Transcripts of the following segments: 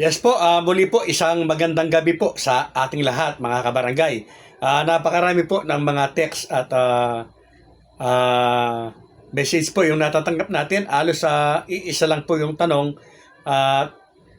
Yes po, ah, muli po isang magandang gabi po sa ating lahat mga kabarangay. Ah, napakarami po ng mga text at ah, ah, message po yung natatanggap natin. Alos sa iisa lang po yung tanong. At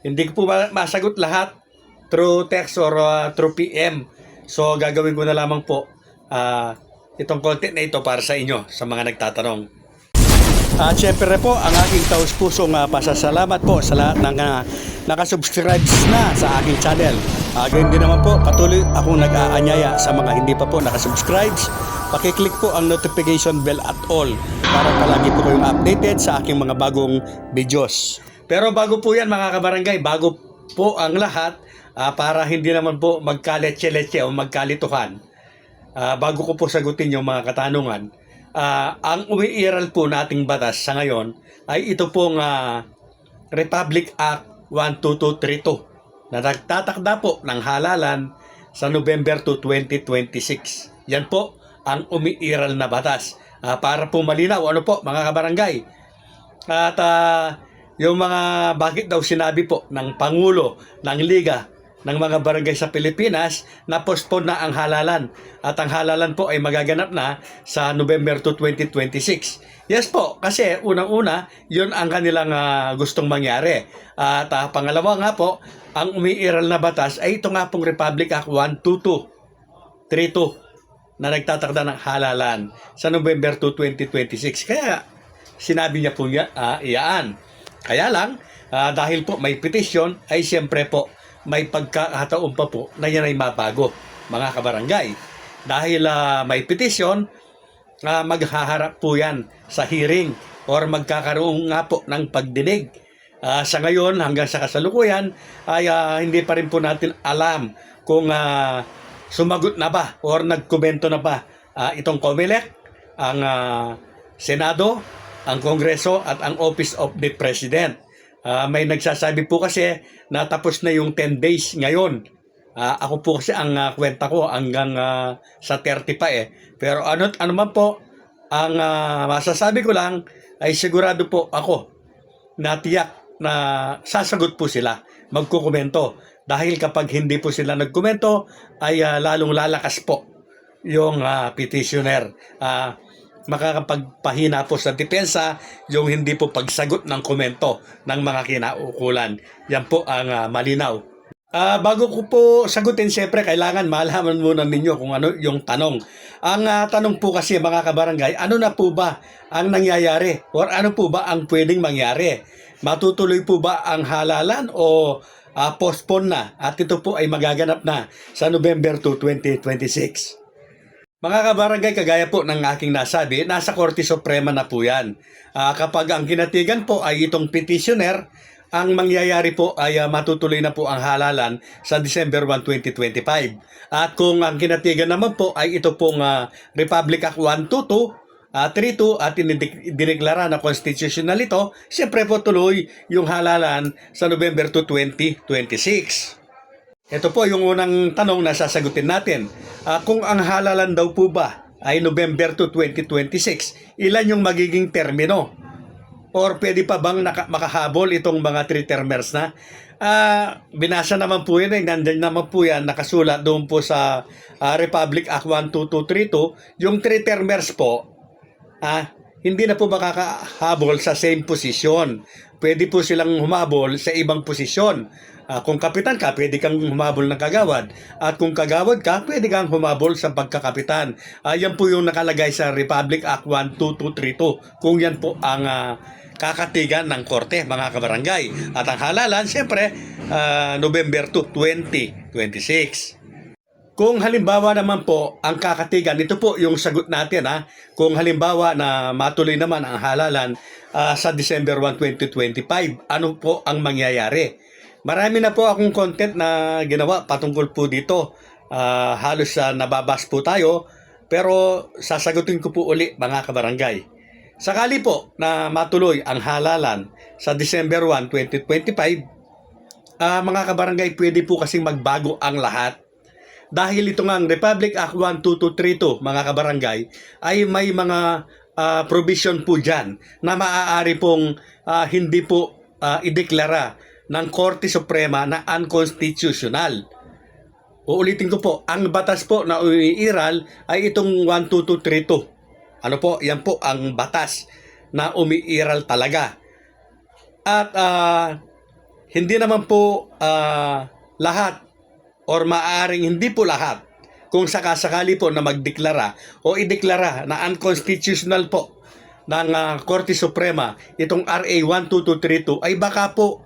hindi ko po ma- masagot lahat through text or ah, through PM. So gagawin ko na lamang po ah, itong content na ito para sa inyo, sa mga nagtatanong. At syempre po, ang aking taus pusong uh, pasasalamat po sa lahat ng uh, nakasubscribe na sa aking channel. Uh, din naman po, patuloy akong nag-aanyaya sa mga hindi pa po nakasubscribe. Pakiclick po ang notification bell at all para palagi po kayong updated sa aking mga bagong videos. Pero bago po yan mga kabarangay, bago po ang lahat, ah, para hindi naman po magkaletse-letse o magkalituhan, Ah, bago ko po sagutin yung mga katanungan, ah, ang umiiral po nating batas sa ngayon ay ito pong ah, Republic Act 12232 na nagtatakda po ng halalan sa November 2, 2026. Yan po ang umiiral na batas. Ah, para po malinaw, ano po mga kabarangay? At ah, yung mga bakit daw sinabi po ng Pangulo ng Liga ng mga barangay sa Pilipinas na postpone na ang halalan. At ang halalan po ay magaganap na sa November 2, 2026. Yes po, kasi unang-una, yun ang kanilang ah, gustong mangyari. At ah, pangalawa nga po, ang umiiral na batas ay ito nga pong Republic Act 12232 na nagtatakda ng halalan sa November 2, 2026. Kaya sinabi niya po niya, ah, iyaan. Kaya lang, ah, dahil po may petition, ay siyempre po may pagkakataon pa po na yan ay mabago, mga kabarangay. Dahil ah, may petition, ah, maghaharap po yan sa hearing or magkakaroon nga po ng pagdinig. Ah, sa ngayon, hanggang sa kasalukuyan, ay ah, hindi pa rin po natin alam kung ah, sumagot na ba or nagkomento na ba ah, itong COMELEC, ang ah, Senado, ang Kongreso at ang Office of the President. Ah, may nagsasabi po kasi na tapos na yung 10 days ngayon. Ah, ako po kasi ang ah, kwenta ko hanggang ah, sa 30 pa eh. Pero ano ano man po ang ah, masasabi ko lang ay sigurado po ako na tiyak na sasagot po sila, magkukomento. Dahil kapag hindi po sila nagkomento, ay ah, lalong lalakas po yung ah, petitioner. Ah, makakapagpahina po sa depensa yung hindi po pagsagot ng komento ng mga kinaukulan. Yan po ang ah, malinaw. Ah, bago ko po sagutin, siyempre kailangan malaman muna ninyo kung ano yung tanong. Ang ah, tanong po kasi mga kabarangay, ano na po ba ang nangyayari? Or ano po ba ang pwedeng mangyari? Matutuloy po ba ang halalan o ah, postpone na? At ito po ay magaganap na sa November 2, 2026. Mga kabarangay, kagaya po ng aking nasabi, nasa Korte Suprema na po yan. Ah, kapag ang kinatigan po ay itong petitioner, ang mangyayari po ay ah, matutuloy na po ang halalan sa December 1, 2025. At kung ang kinatigan naman po ay ito pong ah, Republic Act 122, at 32 at dineklara na constitutional ito, siyempre po tuloy yung halalan sa November 2, 2026. Ito po yung unang tanong na sasagutin natin. Ah, kung ang halalan daw po ba ay November 2, 2026, ilan yung magiging termino? Or pwede pa bang naka- makahabol itong mga three termers na? Ah, binasa naman po yun eh, nandyan naman po yan, nakasulat doon po sa ah, Republic Act 12232, yung three termers po, ah, hindi na po makakahabol sa same position. Pwede po silang humabol sa ibang posisyon. Ah, kung kapitan ka, pwede kang humabol ng kagawad. At kung kagawad ka, pwede kang humabol sa pagkakapitan. Ah, yan po yung nakalagay sa Republic Act 12232. Kung yan po ang ah, kakatigan ng korte, mga kabarangay. At ang halalan, siyempre, ah, November 2, 2026. Kung halimbawa naman po ang kakatigan, ito po yung sagot natin ha. Kung halimbawa na matuloy naman ang halalan ah, sa December 1, 2025, ano po ang mangyayari? Marami na po akong content na ginawa patungkol po dito. Ah, halos sa nababas po tayo, pero sasagutin ko po uli mga kabarangay. Sakali po na matuloy ang halalan sa December 1, 2025, ah, mga kabarangay, pwede po kasing magbago ang lahat dahil ito nga ang Republic Act 12232 mga kabarangay ay may mga ah, provision po dyan na maaari pong ah, hindi po ah, ideklara ng Korte Suprema na unconstitutional. Uulitin ko po, ang batas po na umiiral ay itong 12232. Ano po, yan po ang batas na umiiral talaga. At ah, hindi naman po ah, lahat or maaaring hindi po lahat kung sakasakali po na magdeklara o ideklara na unconstitutional po ng ah, Korte Suprema itong RA 12232 ay baka po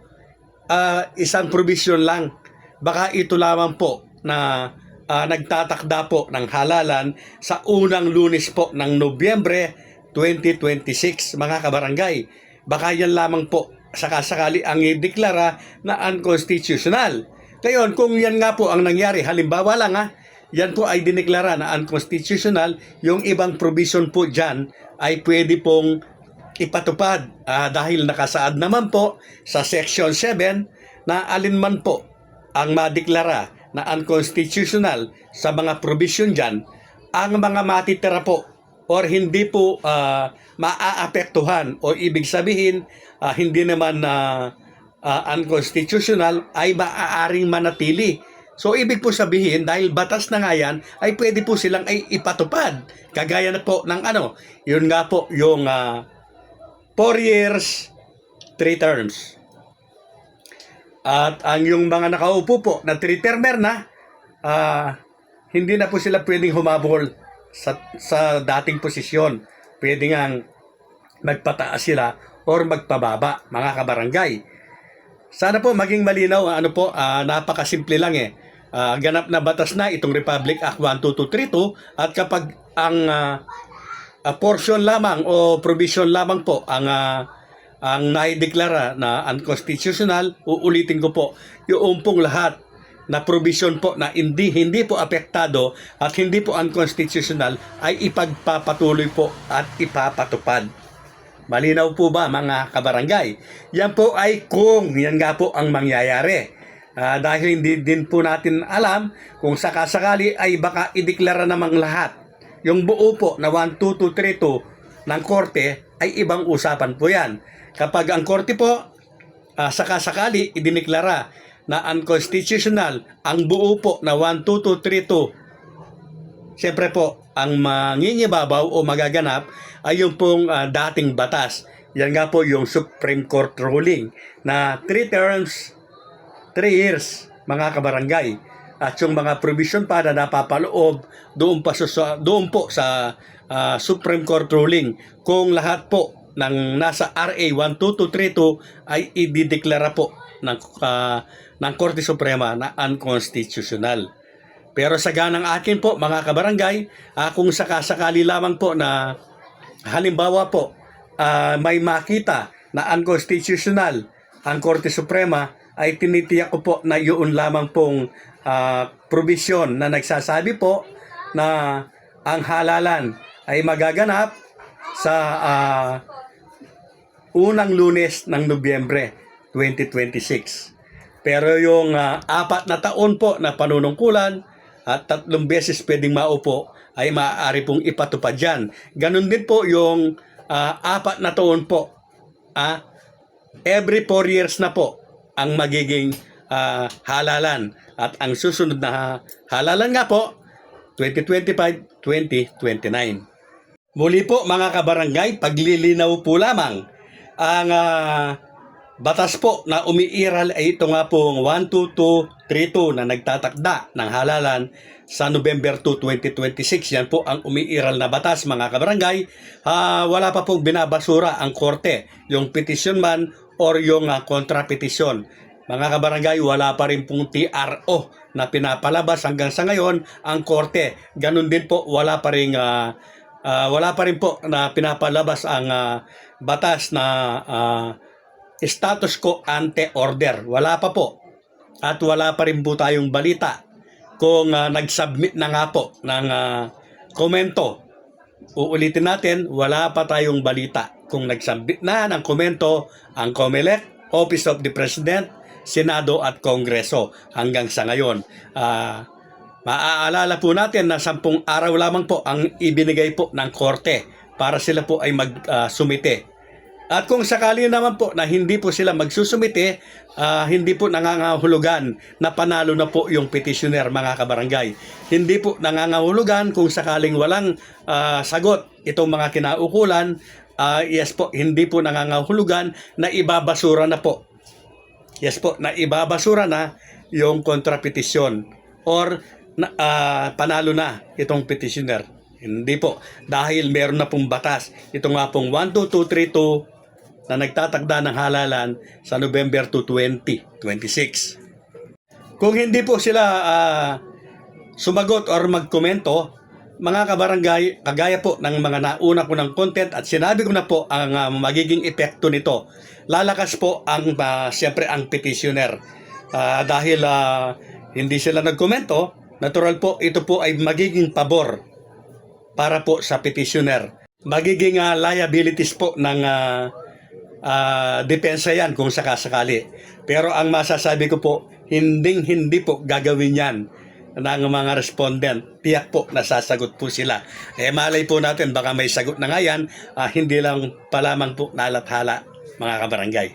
ah, isang provision lang. Baka ito lamang po na ah, nagtatakda po ng halalan sa unang lunes po ng Nobyembre 2026 mga kabarangay. Baka yan lamang po sakasakali ang ideklara na unconstitutional. Ngayon, kung yan nga po ang nangyari, halimbawa lang ha, yan po ay dineklara na unconstitutional, yung ibang provision po dyan ay pwede pong ipatupad. Ah, dahil nakasaad naman po sa Section 7 na alinman po ang madeklara na unconstitutional sa mga provision dyan, ang mga matitira po or hindi po ah, maaapektuhan o ibig sabihin ah, hindi naman na unconstitutional ay maaaring manatili. So ibig po sabihin dahil batas na nga yan ay pwede po silang ay ipatupad. Kagaya na po ng ano, yun nga po yung 4 years, 3 terms. At ang yung mga nakaupo po na 3 termer na, ah, hindi na po sila pwedeng humabol sa, sa dating posisyon. Pwede nga magpataas sila or magpababa, mga kabarangay. Sana po maging malinaw, ano po, ah, napakasimple lang eh. Ah, ganap na batas na itong Republic Act 12232 at kapag ang ah, ah, portion lamang o provision lamang po ang ah, ang naideklara na unconstitutional, uulitin ko po, yung pong lahat na provision po na hindi hindi po apektado at hindi po unconstitutional ay ipagpapatuloy po at ipapatupad. Malinaw po ba mga kabarangay? Yan po ay kung yan nga po ang mangyayari. Ah, dahil hindi din po natin alam kung sakasakali ay baka ideklara namang lahat. Yung buo po na 12232 ng korte ay ibang usapan po yan. Kapag ang korte po ah, sakasakali idineklara na unconstitutional ang buo po na 12232 Siyempre po, ang mangingibabaw o magaganap ay yung pong ah, dating batas. Yan nga po yung Supreme Court ruling na 3 terms, 3 years, mga kabarangay. At yung mga provision pa na napapaloob doon, pa sa, doon po sa ah, Supreme Court ruling kung lahat po ng nasa RA 12232 ay idideklara po ng, ah, ng Korte Suprema na unconstitutional. Pero sa ganang akin po, mga kabarangay, ah, kung sakasakali lamang po na halimbawa po, ah, may makita na unconstitutional ang Korte Suprema, ay tinitiyak ko po na yun lamang pong ah, provision na nagsasabi po na ang halalan ay magaganap sa ah, unang lunes ng Nobyembre 2026. Pero yung ah, apat na taon po na panunungkulan at tatlong beses pwedeng maupo ay maaari pong ipatupad yan. Ganon din po yung ah, apat na taon po. Ah, every 4 years na po ang magiging ah, halalan. At ang susunod na halalan nga po, 2025-2029. Muli po mga kabarangay, paglilinaw po lamang ang ah, batas po na umiiral ay ito nga pong 12232 na nagtatakda ng halalan sa November 2, 2026. Yan po ang umiiral na batas mga kabarangay. Ah, wala pa pong binabasura ang korte, yung petition man or yung uh, kontrapetisyon. Mga kabarangay, wala pa rin pong TRO na pinapalabas hanggang sa ngayon ang korte. Ganun din po, wala pa rin ah, ah, wala pa rin po na pinapalabas ang ah, batas na ah, status quo ante order. Wala pa po. At wala pa rin po tayong balita kung ah, nag-submit na nga po ng ah, komento. Uulitin natin, wala pa tayong balita kung nagsubmit na ng komento ang COMELEC, Office of the President, Senado at Kongreso hanggang sa ngayon. Ah, maaalala po natin na sampung araw lamang po ang ibinigay po ng korte para sila po ay mag-sumite At kung sakali naman po na hindi po sila magsusumite, ah, hindi po nangangahulugan na panalo na po yung petitioner mga kabarangay. Hindi po nangangahulugan kung sakaling walang ah, sagot itong mga kinaukulan, ah, yes po, hindi po nangangahulugan na ibabasura na po. Yes po, na ibabasura na yung kontrapetisyon or na, ah, panalo na itong petitioner. Hindi po. Dahil meron na pong batas. Ito nga pong 12232 na nagtatagda ng halalan sa November 2, 2026. Kung hindi po sila ah, sumagot or magkomento, mga kabarangay, kagaya po ng mga nauna ko ng content at sinabi ko na po ang ah, magiging epekto nito. Lalakas po ang, ah, siyempre, ang petitioner. Ah, dahil ah, hindi sila nagkomento, natural po, ito po ay magiging pabor para po sa petitioner. Magiging ah, liabilities po ng ah, ah, depensa yan kung sakasakali. Pero ang masasabi ko po, hinding hindi po gagawin yan ng mga respondent. Tiyak po nasasagot po sila. Eh malay po natin, baka may sagot na nga yan, ah, hindi lang pa lamang po nalathala mga kabarangay.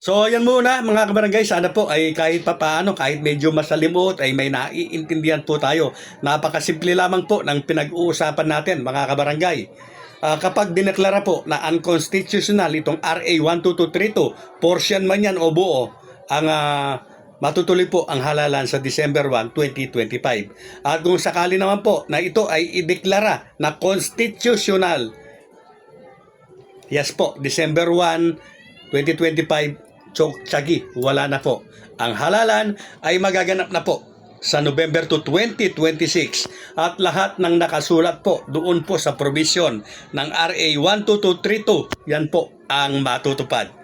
So, yan muna mga kabarangay. Sana po ay kahit papaano, kahit medyo masalimot, ay may naiintindihan po tayo. Napakasimple lamang po ng pinag-uusapan natin mga kabarangay. Ah, kapag dineklara po na unconstitutional itong RA 12232, portion man yan o buo, ang ah, matutuloy po ang halalan sa December 1, 2025. At kung sakali naman po na ito ay ideklara na constitutional, yes po, December 1, 2025, Chok Chagi, wala na po. Ang halalan ay magaganap na po sa November 2, 2026 at lahat ng nakasulat po doon po sa provision ng RA 12232 yan po ang matutupad.